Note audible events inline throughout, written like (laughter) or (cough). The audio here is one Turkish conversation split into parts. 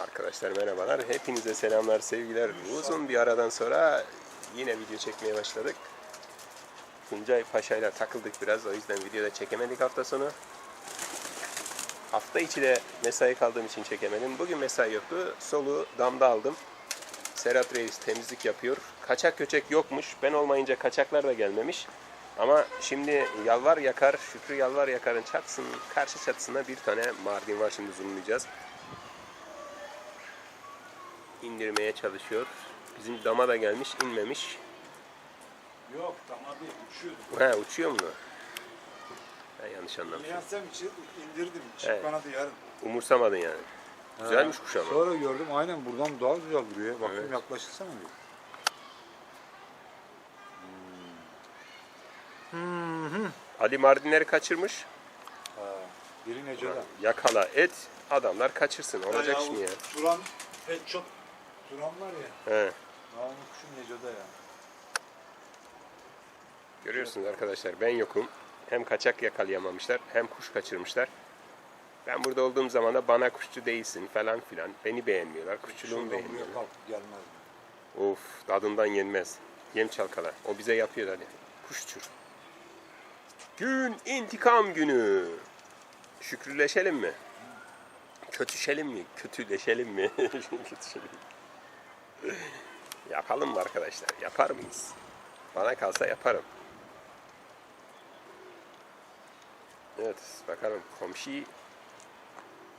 Arkadaşlar merhabalar. Hepinize selamlar, sevgiler. Uzun bir aradan sonra yine video çekmeye başladık. Tuncay Paşa'yla takıldık biraz. O yüzden videoda çekemedik hafta sonu. Hafta içi de mesai kaldığım için çekemedim. Bugün mesai yoktu. Solu damda aldım. Serhat Reis temizlik yapıyor. Kaçak köçek yokmuş. Ben olmayınca kaçaklar da gelmemiş. Ama şimdi Yalvar Yakar, Şükrü Yalvar Yakar'ın çatısının karşı çatısında bir tane Mardin var. Şimdi zoomlayacağız indirmeye çalışıyor. Bizim dama da gelmiş, inmemiş. Yok tamam değil uçuyordu. Ha uçuyor mu? Ben yanlış anlamışım. Niyazem için indirdim. Çift Evet. yarım. Umursamadın yani. Güzelmiş kuş ama. Sonra gördüm aynen buradan daha güzel duruyor. Bakayım Evet. yaklaşırsana bir. Ali Mardinleri kaçırmış. Ha, biri Neco'da. Yakala et, adamlar kaçırsın. Olacak iş mi ya? Turan pet shop. Turan var ya. He. Namı kuşun Neco'da ya. Görüyorsunuz arkadaşlar ben yokum. Hem kaçak yakalayamamışlar hem kuş kaçırmışlar. Ben burada olduğum zaman da bana kuşçu değilsin falan filan. Beni beğenmiyorlar. Kuşçuluğumu beğenmiyorlar. kalk gelmez. Of tadından yenmez. Yem çalkala. O bize yapıyor hadi. Kuş uçur. Gün intikam günü. Şükrüleşelim mi? Kötüşelim mi? Kötüleşelim mi? (laughs) Kötüşelim. Yapalım mı arkadaşlar? Yapar mıyız? Bana kalsa yaparım. Evet bakalım komşu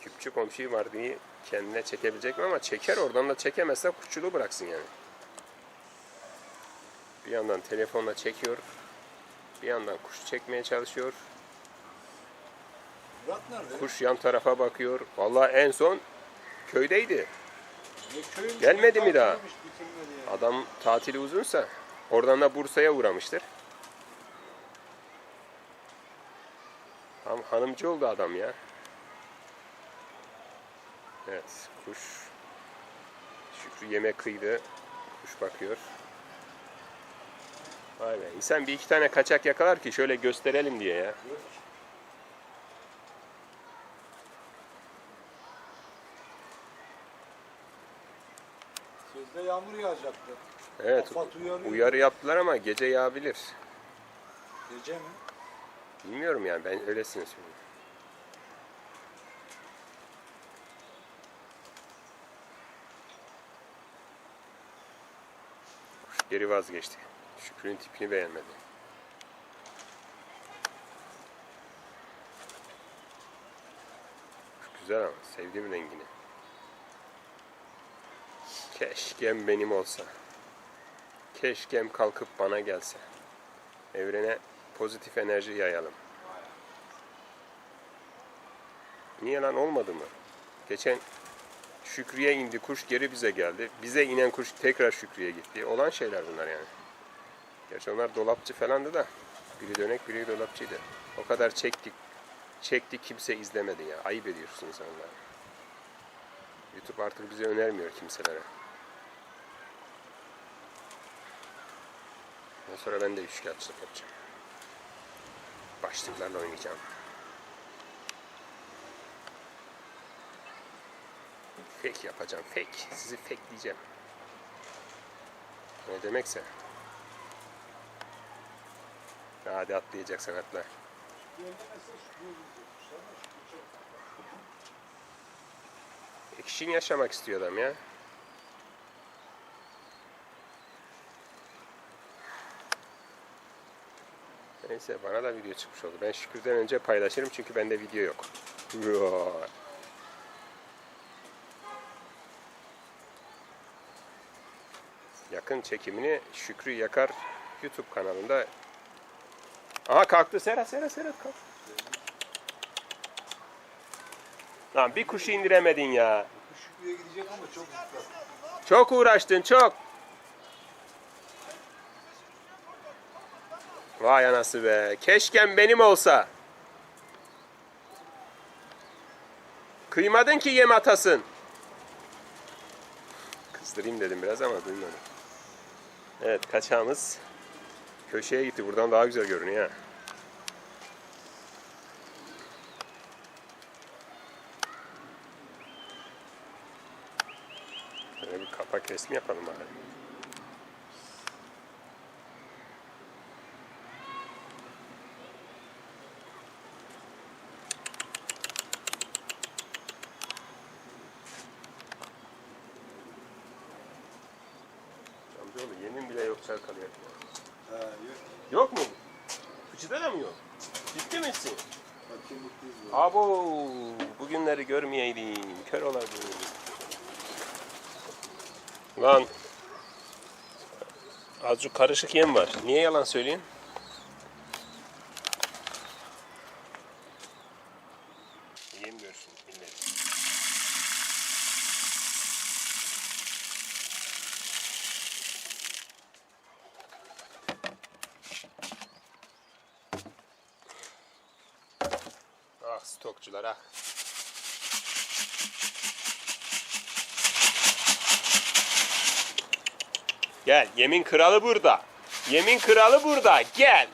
küpçü komşu var diye kendine çekebilecek mi ama çeker oradan da çekemezse kuşçuluğu bıraksın yani. Bir yandan telefonla çekiyor. Bir yandan kuş çekmeye çalışıyor. Murat nerede? Kuş yan tarafa bakıyor. Vallahi en son köydeydi. Gelmedi mi daha? Adam tatili uzunsa oradan da Bursa'ya uğramıştır. Tam hanımcı oldu adam ya. Evet kuş. Şükrü yemek kıydı. Kuş bakıyor. Vay be. İnsan bir iki tane kaçak yakalar ki şöyle gösterelim diye ya. Yağmur yağacaktı. Evet. Afat uyarıyor. Uyarı yaptılar ama gece yağabilir. Gece mi? Bilmiyorum yani ben öylesine söylüyorum. Geri vazgeçti. Şükrü'nün tipini beğenmedi. Güzel ama sevdim rengini. Keşkem benim olsa. Keşkem kalkıp bana gelse. Evrene pozitif enerji yayalım. Niye lan olmadı mı? Geçen Şükrü'ye indi kuş geri bize geldi. Bize inen kuş tekrar Şükrü'ye gitti. Olan şeyler bunlar yani. Gerçi onlar dolapçı falandı da. Biri dönek biri dolapçıydı. O kadar çektik. Çektik kimse izlemedi ya. Ayıp ediyorsunuz onlar. YouTube artık bize önermiyor kimselere. Ondan sonra ben de üçkağıtçılık yapacağım. Başlıklarla oynayacağım. Fake yapacağım. Fake. Sizi fake diyeceğim. Ne demekse. Hadi atlayacaksan atla. Ekşin yaşamak istiyor adam ya. Neyse bana da video çıkmış oldu. Ben Şükür'den önce paylaşırım çünkü bende video yok. Yakın çekimini Şükrü Yakar YouTube kanalında. Aha kalktı Serhat Serhat Serhat kalk. Lan bir kuşu indiremedin ya. Şükrü'ye gidecek ama çok uzak. Çok uğraştın çok. Vay anası be. Keşkem benim olsa. Kıymadın ki yem atasın. Kızdırayım dedim biraz ama duymadım. Evet kaçağımız köşeye gitti. Buradan daha güzel görünüyor. ha. Şöyle bir kapak resmi yapalım bari. Amcaoğlu yemin yok çalkalıyor. Ha, yok. Yok mu? Fıçıda da mı yok? Ciddi misin? Bakayım mutluyuz. Abo bugünleri görmeyeydim. Kör olaydım. Lan azıcık karışık yem var. Niye yalan söyleyeyim? Yem görsün millet. Ah. Gel yemin kralı burada. Yemin kralı burada. Gel.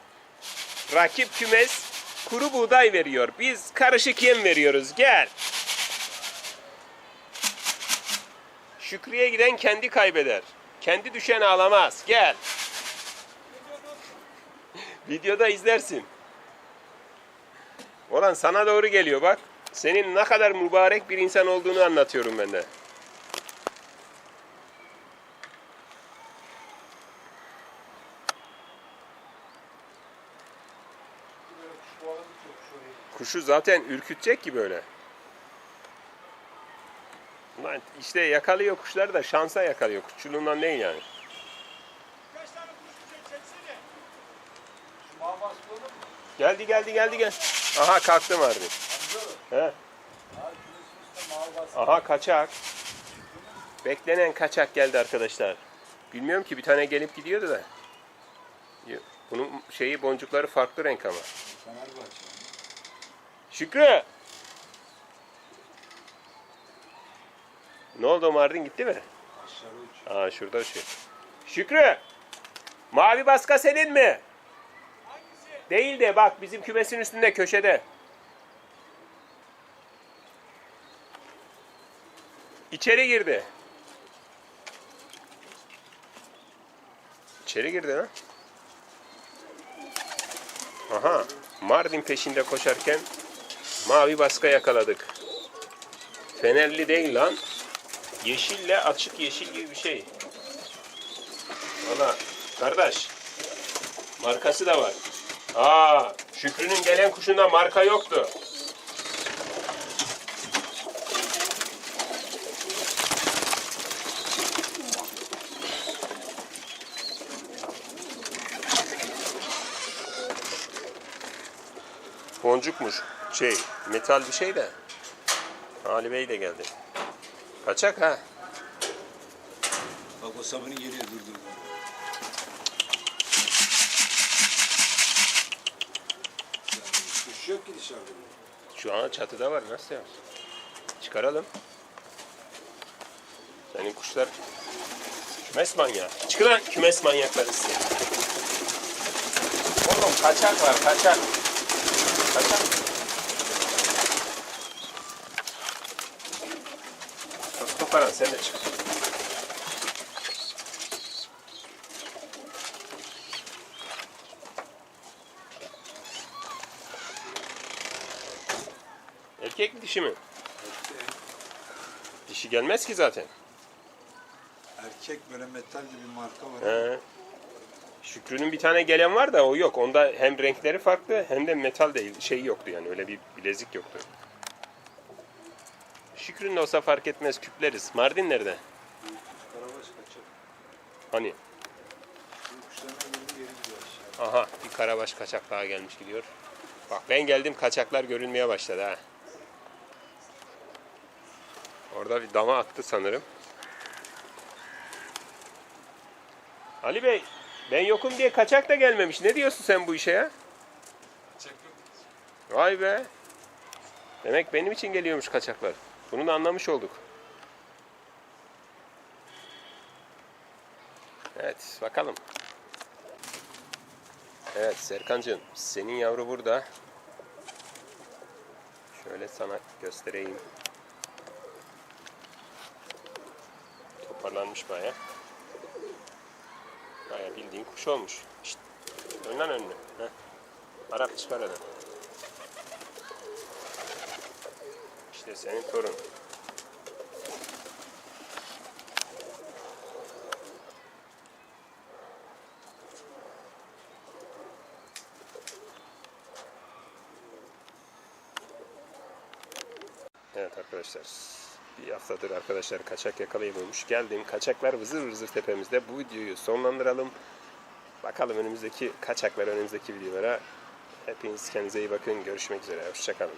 Rakip kümes kuru buğday veriyor. Biz karışık yem veriyoruz. Gel. Şükrü'ye giden kendi kaybeder. Kendi düşen ağlamaz. Gel. (laughs) Videoda izlersin. Olan sana doğru geliyor bak. Senin ne kadar mübarek bir insan olduğunu anlatıyorum ben de. Kuşu zaten ürkütecek ki böyle. Ulan işte yakalıyor kuşları da şansa yakalıyor. Kuşçuluğundan değil yani. Geldi geldi geldi gel. Aha kalktı vardı. Amcaoğlu. He. Aha kaçak. Beklenen kaçak geldi arkadaşlar. Bilmiyorum ki bir tane gelip gidiyordu da. Bunun şeyi boncukları farklı renk ama. Şükrü! Ne oldu Mardin gitti mi? Aşağı uçuyor. Aa şurada şu. Şükrü! Mavi baska senin mi? Değil de bak bizim kümesin üstünde köşede. İçeri girdi. İçeri girdi ha. Aha. Mardin peşinde koşarken mavi baska yakaladık. Fenerli değil lan. Yeşille açık yeşil gibi bir şey. Valla kardeş markası da var. Aa Şükrü'nün gelen kuşunda marka yoktu. Boncukmuş. Şey, metal bir şey de. Ali Bey de geldi. Kaçak ha. Bak o sabunu geliyor durdur. Kuş yok ki dışarıda. Şu an çatıda var. Nasıl yapacağız? Çıkaralım. Senin kuşlar kümes manyağı. Çıkın lan kümes manyakları size. Oğlum kaçak var kaçak. Kaçak. Çok koparan sen de çık. Erkek mi dişi mi? Dişi gelmez ki zaten. Erkek böyle metal gibi marka var. He. Şükrü'nün bir tane gelen var da o yok. Onda hem renkleri farklı hem de metal değil. Şey yoktu yani öyle bir bilezik yoktu. Şükrü'nün de olsa fark etmez küpleriz. Mardin nerede? Karabaş kaçak. Hani? Bu geri gidiyor. Aha bir karabaş kaçak daha gelmiş gidiyor. Bak ben geldim kaçaklar görünmeye başladı ha. Orada bir dama attı sanırım. Ali Bey ben yokum diye kaçak da gelmemiş. Ne diyorsun sen bu işe ya? Vay be. Demek benim için geliyormuş kaçaklar. Bunu da anlamış olduk. Evet bakalım. Evet Serkancığım senin yavru burada. Şöyle sana göstereyim. Toparlan yavrulanmış baya. Baya bildiğin kuş olmuş. İşte, dön lan önünü. Heh. Arap çıkar adam. İşte senin torun. Evet arkadaşlar. Bir haftadır arkadaşlar kaçak yakalayamamış. Geldim. Kaçaklar vızır vızır tepemizde. Bu videoyu sonlandıralım. Bakalım önümüzdeki kaçaklar, önümüzdeki videolara. Hepiniz kendinize iyi bakın. Görüşmek üzere. Hoşçakalın.